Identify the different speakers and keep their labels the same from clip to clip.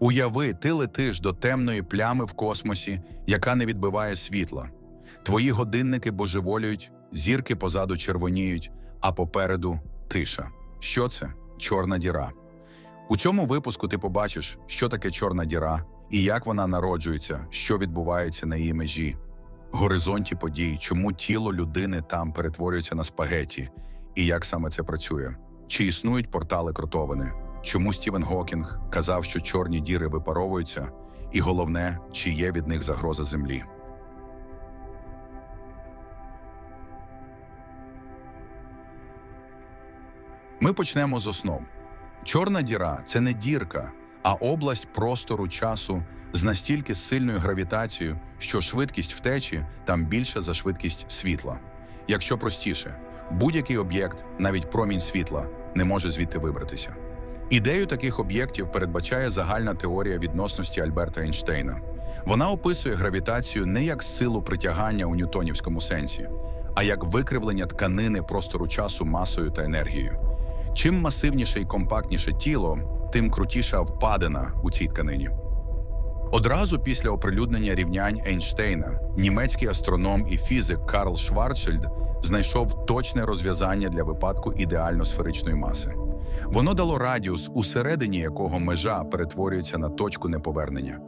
Speaker 1: Уяви, ти летиш до темної плями в космосі, яка не відбиває світла. Твої годинники божеволюють, зірки позаду червоніють, а попереду тиша. Що це? Чорна діра. У цьому випуску ти побачиш, що таке чорна діра і як вона народжується, що відбувається на її межі, горизонті подій, чому тіло людини там перетворюється на спагеті, і як саме це працює. Чи існують портали кротовини? Чому Стівен Гокінг казав, що чорні діри випаровуються, і головне, чи є від них загроза Землі? Ми почнемо з основ. Чорна діра це не дірка, а область простору часу з настільки сильною гравітацією, що швидкість втечі там більша за швидкість світла. Якщо простіше, будь-який об'єкт, навіть промінь світла, не може звідти вибратися. Ідею таких об'єктів передбачає загальна теорія відносності Альберта Ейнштейна. Вона описує гравітацію не як силу притягання у ньютонівському сенсі, а як викривлення тканини простору часу масою та енергією. Чим масивніше і компактніше тіло, тим крутіша впадина у цій тканині. Одразу після оприлюднення рівнянь Ейнштейна німецький астроном і фізик Карл Шварцшильд знайшов точне розв'язання для випадку ідеально сферичної маси. Воно дало радіус, усередині якого межа перетворюється на точку неповернення,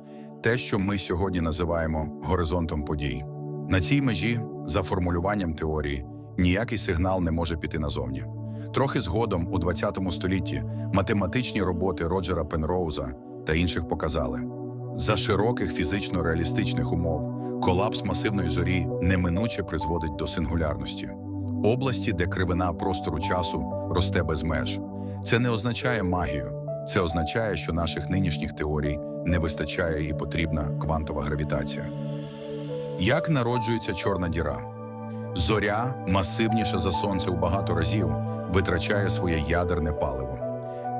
Speaker 1: те, що ми сьогодні називаємо горизонтом подій. На цій межі, за формулюванням теорії, ніякий сигнал не може піти назовні. Трохи згодом, у 20 столітті, математичні роботи Роджера Пенроуза та інших показали, за широких фізично-реалістичних умов колапс масивної зорі неминуче призводить до сингулярності, області, де кривина простору часу росте без меж. Це не означає магію, це означає, що наших нинішніх теорій не вистачає і потрібна квантова гравітація. Як народжується чорна діра? Зоря, масивніша за сонце у багато разів, витрачає своє ядерне паливо.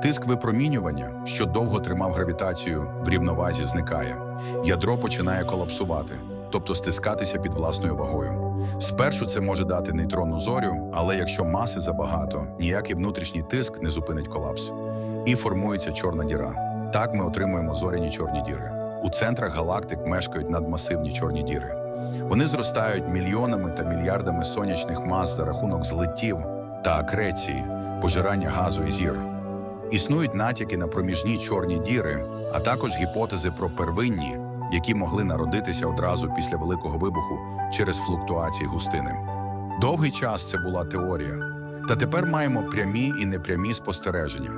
Speaker 1: Тиск випромінювання, що довго тримав гравітацію, в рівновазі зникає. Ядро починає колапсувати, тобто стискатися під власною вагою. Спершу це може дати нейтронну зорю, але якщо маси забагато, ніякий внутрішній тиск не зупинить колапс. І формується чорна діра. Так ми отримуємо зоряні чорні діри. У центрах галактик мешкають надмасивні чорні діри. Вони зростають мільйонами та мільярдами сонячних мас за рахунок злиттів та акреції, пожирання газу і зір. Існують натяки на проміжні чорні діри, а також гіпотези про первинні, які могли народитися одразу після великого вибуху через флуктуації густини. Довгий час це була теорія. Та тепер маємо прямі і непрямі спостереження.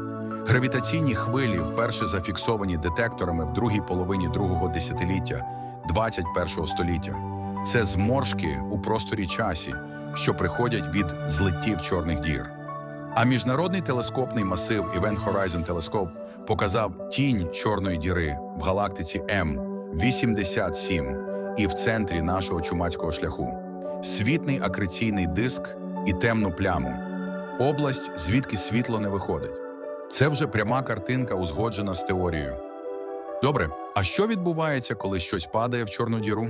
Speaker 1: Гравітаційні хвилі, вперше зафіксовані детекторами в другій половині другого десятиліття 21 століття. Це зморшки у просторі часі, що приходять від злиттів чорних дір. А міжнародний телескопний масив Event Horizon Telescope показав тінь чорної діри в галактиці М87 і в центрі нашого чумацького шляху, світний акреційний диск і темну пляму, область, звідки світло не виходить. Це вже пряма картинка, узгоджена з теорією. Добре, а що відбувається, коли щось падає в чорну діру?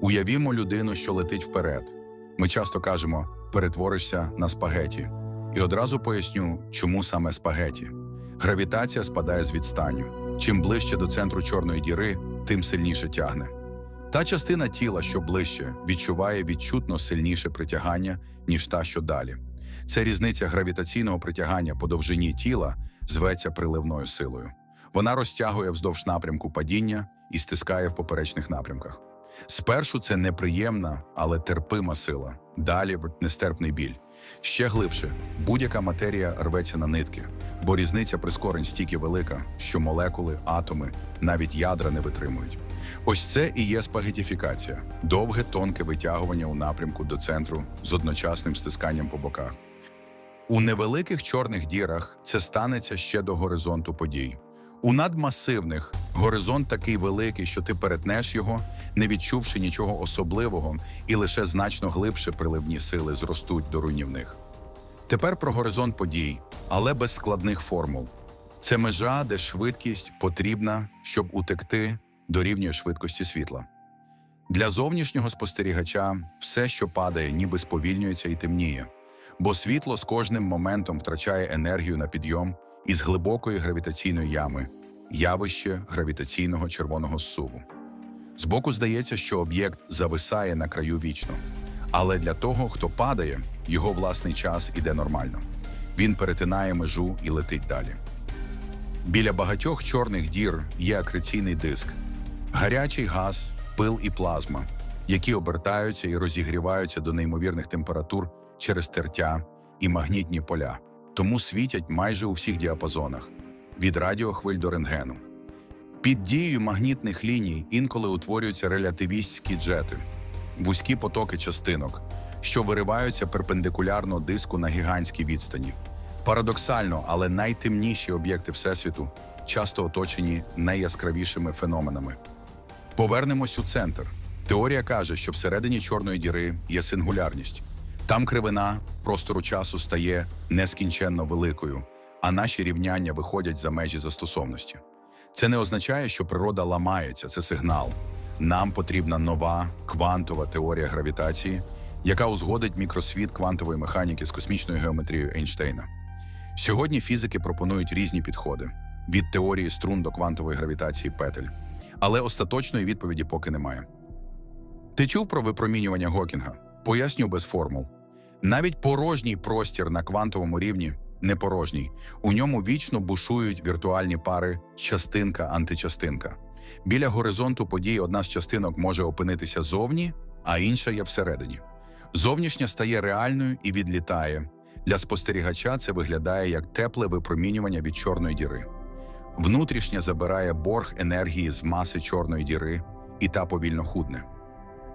Speaker 1: Уявімо людину, що летить вперед. Ми часто кажемо перетворишся на спагеті. І одразу поясню, чому саме спагеті. Гравітація спадає з відстанню. Чим ближче до центру чорної діри, тим сильніше тягне. Та частина тіла, що ближче, відчуває відчутно сильніше притягання, ніж та, що далі. Це різниця гравітаційного притягання по довжині тіла зветься приливною силою. Вона розтягує вздовж напрямку падіння і стискає в поперечних напрямках. Спершу це неприємна, але терпима сила, далі нестерпний біль. Ще глибше, будь-яка матерія рветься на нитки, бо різниця прискорень стільки велика, що молекули, атоми, навіть ядра не витримують. Ось це і є спагетіфікація довге тонке витягування у напрямку до центру з одночасним стисканням по боках. У невеликих чорних дірах це станеться ще до горизонту подій. У надмасивних горизонт такий великий, що ти перетнеш його, не відчувши нічого особливого, і лише значно глибше приливні сили зростуть до руйнівних. Тепер про горизонт подій, але без складних формул. Це межа, де швидкість потрібна, щоб утекти, дорівнює швидкості світла. Для зовнішнього спостерігача все, що падає, ніби сповільнюється і темніє, бо світло з кожним моментом втрачає енергію на підйом із глибокої гравітаційної ями, явище гравітаційного червоного зсуву. Збоку здається, що об'єкт зависає на краю вічно, але для того, хто падає, його власний час іде нормально. Він перетинає межу і летить далі. Біля багатьох чорних дір є акреційний диск, гарячий газ, пил і плазма, які обертаються і розігріваються до неймовірних температур через тертя і магнітні поля, тому світять майже у всіх діапазонах від радіохвиль до рентгену. Під дією магнітних ліній інколи утворюються релятивістські джети, вузькі потоки частинок, що вириваються перпендикулярно диску на гігантській відстані. Парадоксально, але найтемніші об'єкти Всесвіту часто оточені найяскравішими феноменами. Повернемось у центр. Теорія каже, що всередині чорної діри є сингулярність. Там кривина простору часу стає нескінченно великою, а наші рівняння виходять за межі застосовності. Це не означає, що природа ламається, це сигнал. Нам потрібна нова квантова теорія гравітації, яка узгодить мікросвіт квантової механіки з космічною геометрією Ейнштейна. Сьогодні фізики пропонують різні підходи від теорії струн до квантової гравітації петель, але остаточної відповіді поки немає. Ти чув про випромінювання Гокінга? Поясню без формул. Навіть порожній простір на квантовому рівні не порожній. У ньому вічно бушують віртуальні пари частинка-античастинка. Біля горизонту подій одна з частинок може опинитися зовні, а інша є всередині. Зовнішня стає реальною і відлітає. Для спостерігача це виглядає як тепле випромінювання від чорної діри. Внутрішня забирає борг енергії з маси чорної діри, і та повільно худне.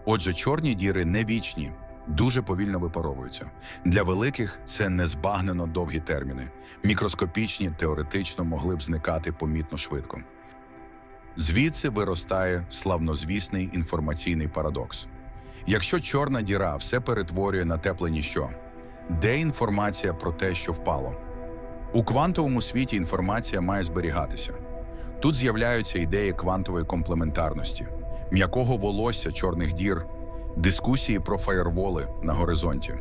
Speaker 1: Отже, чорні діри не вічні, дуже повільно випаровуються. Для великих це незбагнено довгі терміни. Мікроскопічні теоретично могли б зникати помітно швидко. Звідси виростає славнозвісний інформаційний парадокс. Якщо чорна діра все перетворює на тепле ніщо, де інформація про те, що впало? У квантовому світі інформація має зберігатися. Тут з'являються ідеї квантової комплементарності, м'якого волосся чорних дір, дискусії про фаєрволи на горизонті.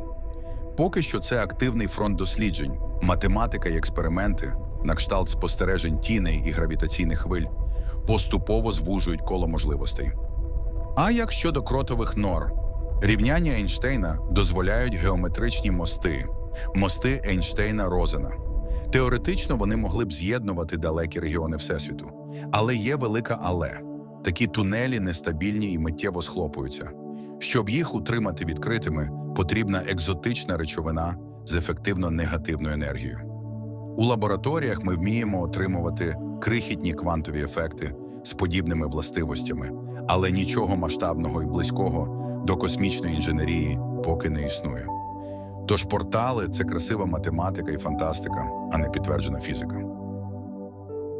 Speaker 1: Поки що це активний фронт досліджень, математика і експерименти, на кшталт спостережень тіней і гравітаційних хвиль, поступово звужують коло можливостей. А як щодо кротових нор, рівняння Ейнштейна дозволяють геометричні мости, мости Ейнштейна-Розена. Теоретично вони могли б з'єднувати далекі регіони Всесвіту. Але є велика але. Такі тунелі нестабільні і миттєво схлопуються. Щоб їх утримати відкритими, потрібна екзотична речовина з ефективно негативною енергією. У лабораторіях ми вміємо отримувати крихітні квантові ефекти з подібними властивостями, але нічого масштабного і близького до космічної інженерії поки не існує. Тож портали це красива математика і фантастика, а не підтверджена фізика.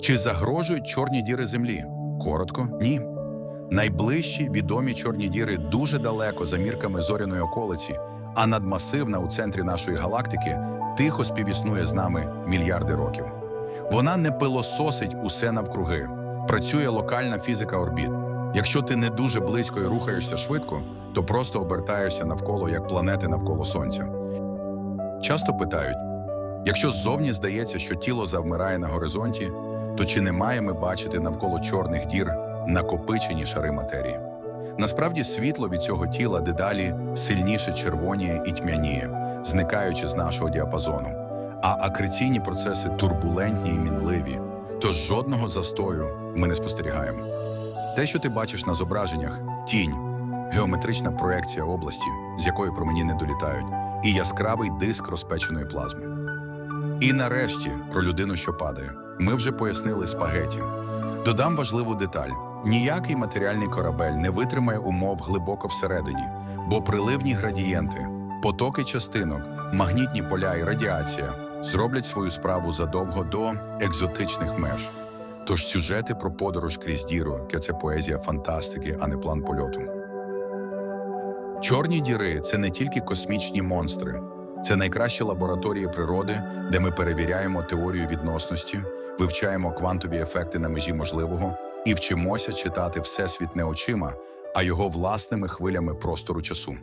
Speaker 1: Чи загрожують чорні діри Землі? Коротко, ні. Найближчі відомі чорні діри дуже далеко за мірками зоряної околиці, а надмасивна у центрі нашої галактики тихо співіснує з нами мільярди років. Вона не пилососить усе навкруги, працює локальна фізика орбіт. Якщо ти не дуже близько і рухаєшся швидко, то просто обертаєшся навколо як планети навколо Сонця. Часто питають: якщо ззовні здається, що тіло завмирає на горизонті, то чи не маємо бачити навколо чорних дір накопичені шари матерії? Насправді світло від цього тіла дедалі сильніше червоніє і тьмяніє, зникаючи з нашого діапазону, а акреційні процеси турбулентні і мінливі, тож жодного застою ми не спостерігаємо. Те, що ти бачиш на зображеннях, тінь, геометрична проекція області, з якої промені не долітають, і яскравий диск розпеченої плазми. І нарешті про людину, що падає. Ми вже пояснили спагеті. Додам важливу деталь: ніякий матеріальний корабель не витримає умов глибоко всередині, бо приливні градієнти, потоки частинок, магнітні поля і радіація зроблять свою справу задовго до екзотичних меж. Тож сюжети про подорож крізь діру, яке це поезія фантастики, а не план польоту. Чорні діри це не тільки космічні монстри, це найкращі лабораторії природи, де ми перевіряємо теорію відносності, вивчаємо квантові ефекти на межі можливого і вчимося читати всесвіт не очима, а його власними хвилями простору часу.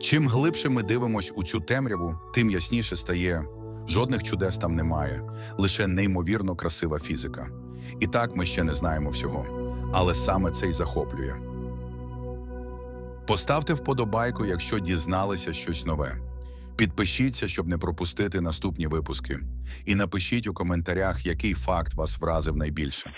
Speaker 1: Чим глибше ми дивимось у цю темряву, тим ясніше стає. Жодних чудес там немає, лише неймовірно красива фізика. І так ми ще не знаємо всього. Але саме це й захоплює. Поставте вподобайку, якщо дізналися щось нове. Підпишіться, щоб не пропустити наступні випуски. І напишіть у коментарях, який факт вас вразив найбільше.